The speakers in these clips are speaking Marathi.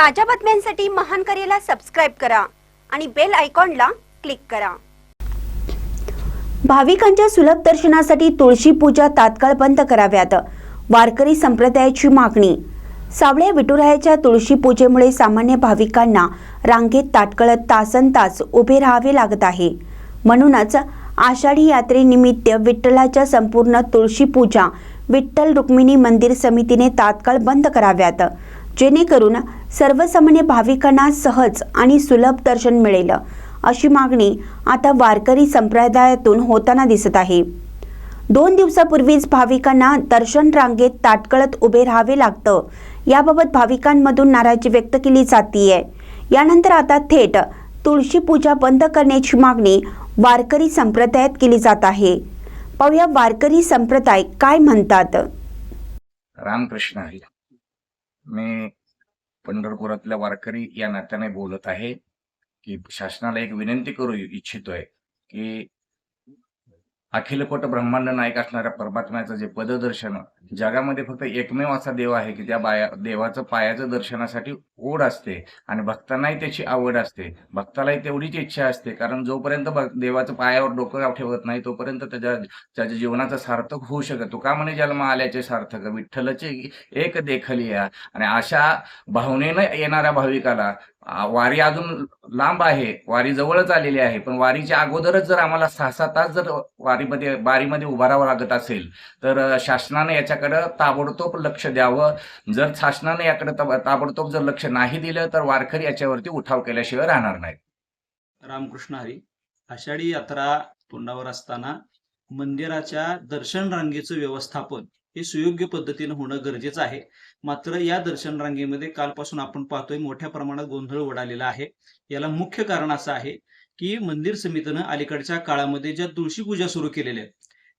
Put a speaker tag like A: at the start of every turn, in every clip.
A: ताज्या बातम्यांसाठी महान करेला सबस्क्राईब करा आणि बेल आयकॉनला क्लिक करा. भाविकांच्या सुलभ दर्शनासाठी तुळशी पूजा तात्काळ बंद कराव्यात. वारकरी संप्रदायाची मागणी. सावळ्या विठुरायाच्या तुळशी पूजेमुळे सामान्य भाविकांना रांगेत ताटकळत तासन तास उभे राहावे लागत आहे. म्हणूनच आषाढी यात्रेनिमित्त विठ्ठलाच्या संपूर्ण तुळशी पूजा विठ्ठल रुक्मिणी मंदिर समितीने तात्काळ बंद कराव्यात. जेणेकरून सर्वसामान्य भाविकांना सहज आणि सुलभ दर्शन मिळेल. अशी मागणी आता वारकरी संप्रदायातून होताना दिसत आहे. दोन दिवसापूर्वीच भाविकांना दर्शन रांगेत ताटकळत उभे राहावे लागतं. याबाबत भाविकांमधून नाराजी व्यक्त केली जातीये. यानंतर आता थेट तुळशी पूजा बंद करण्याची मागणी वारकरी संप्रदायात केली जात आहे. पाहूया वारकरी संप्रदाय काय म्हणतात.
B: रामकृष्ण मी पंढरपुरातल्या वारकरी या नात्याने बोलत आहे की शासनाला एक विनंती करू इच्छितोय की अखिलकोट ब्रह्मांड नायक असणाऱ्या परमात्म्याचं जे पददर्शन जगामध्ये फक्त एकमेव असा देव आहे की त्या बाया देवाचं पायाचं दर्शनासाठी ओढ असते आणि भक्तांनाही त्याची आवड असते. भक्तालाही तेवढीच इच्छा असते. कारण जोपर्यंत देवाचं पायावर डोकं ठेवत नाही तोपर्यंत त्याच्या त्याच्या जीवनाचा सार्थक होऊ शकत. का म्हणे जन्म आल्याचे सार्थक विठ्ठलचे एक देखलिया आणि अशा भावनेनं येणाऱ्या भाविकाला वारी अजून लांब आहे वारी जवळच आलेली आहे. पण वारीच्या अगोदरच जर आम्हाला सहा सात तास जर वारीमध्ये बारीमध्ये उभारावं लागत असेल तर शासनाने याच्या याच्याकडं ताबडतोब लक्ष द्यावं. जर शासनाने याकडे ताबडतोब जर लक्ष नाही दिलं तर वारकरी याच्यावरती उठाव केल्याशिवाय राहणार नाही
C: रामकृष्ण हरी आषाढी यात्रा तोंडावर असताना मंदिराच्या दर्शन रांगेचं व्यवस्थापन हे सुयोग्य पद्धतीनं होणं गरजेचं आहे. मात्र या दर्शन रांगेमध्ये कालपासून आपण पाहतोय मोठ्या प्रमाणात गोंधळ उडालेला आहे. याला मुख्य कारण असं आहे की मंदिर समितीनं अलीकडच्या काळामध्ये ज्या तुळशी पूजा सुरू केलेल्या आहेत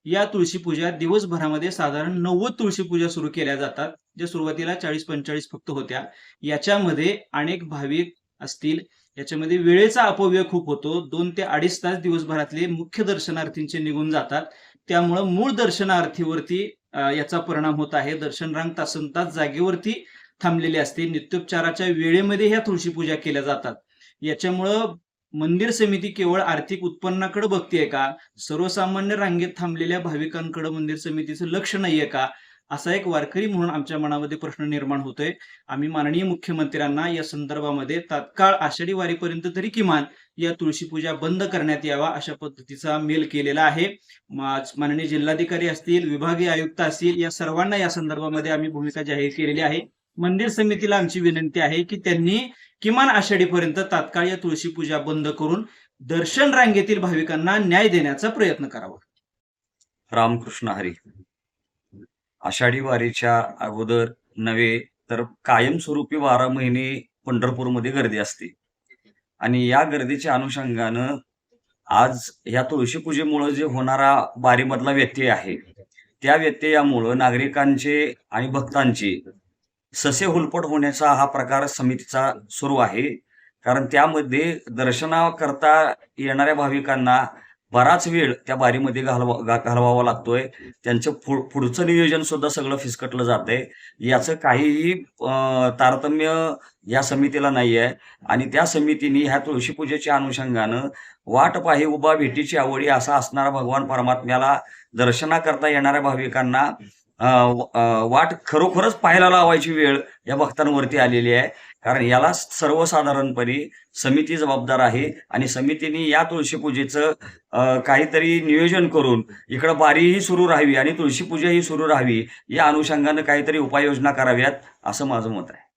C: या तुळशी पूजा दिवसभरामध्ये साधारण नव्वद तुळशी पूजा सुरू केल्या जातात ज्या सुरुवातीला चाळीस पंचेचाळीस फक्त होत्या. याच्यामध्ये अनेक भाविक असतील. याच्यामध्ये वेळेचा अपव्यय खूप होतो. दोन ते अडीच तास दिवसभरातले मुख्य दर्शनार्थींचे निघून जातात. त्यामुळं मूळ दर्शनार्थीवरती याचा परिणाम होत आहे. दर्शन रांग तासन तास जागेवरती थांबलेली असते. नित्योपचाराच्या वेळेमध्ये ह्या तुळशी पूजा केल्या जातात. याच्यामुळं मंदिर समिती केवळ आर्थिक उत्पन्नाकडे बघतीये का? सर्वसामान्य रांगेत थांबलेल्या भाविकांकडे मंदिर समितीचं लक्ष नाहीये का? असा एक वारकरी म्हणून आमच्या मनामध्ये प्रश्न निर्माण होतोय. आम्ही माननीय मुख्यमंत्र्यांना या संदर्भामध्ये तात्काळ आषाढी वारीपर्यंत तरी किमान या तुळशी पूजा बंद करण्यात यावा अशा पद्धतीचा मेल केलेला आहे. माननीय जिल्हाधिकारी असतील विभागीय आयुक्त असतील या सर्वांना या संदर्भामध्ये आम्ही भूमिका जाहीर केलेली आहे. मंदिर समितीला आमची विनंती आहे की त्यांनी किमान आषाढीपर्यंत तात्काळ या तुळशी पूजा बंद करून दर्शन रांगेतील भाविकांना न्याय देण्याचा प्रयत्न करावा.
D: रामकृष्ण हरी. आषाढी वारीच्या अगोदर नव्हे तर कायमस्वरूपी बारा महिने पंढरपूरमध्ये गर्दी असते. आणि या गर्दीच्या अनुषंगानं आज या तुळशी पूजेमुळं जे होणारा बारीमधला व्यत्यय आहे त्या व्यत्ययामुळं नागरिकांचे आणि भक्तांचे ससे हुलपट होण्याचा हा प्रकार समितीचा सुरू आहे. कारण त्यामध्ये दर्शनाकरता येणाऱ्या भाविकांना बराच वेळ त्या बारीमध्ये घालवा घालवावा लागतोय. त्यांचं पुढ- पुढचं नियोजन सुद्धा सगळं फिसकटलं जातंय. याचं काहीही तारतम्य या समितीला नाही आहे आणि त्या समितीने ह्या तुळशीपूजेच्या अनुषंगानं वाट पाही उभा भेटीची आवडी असा असणारा भगवान परमात्म्याला दर्शनाकरता येणाऱ्या भाविकांना वाट खरोखरच पाहायला लावायची वेळ या भक्तांवरती आलेली आहे. कारण याला सर्वसाधारणपणे समिती जबाबदार आहे आणि समितीने या तुळशी पूजेचं काहीतरी नियोजन करून इकडं बारीही सुरू राहावी आणि तुळशी पूजाही सुरू राहावी या अनुषंगानं काहीतरी उपाययोजना कराव्यात असं माझं मत आहे.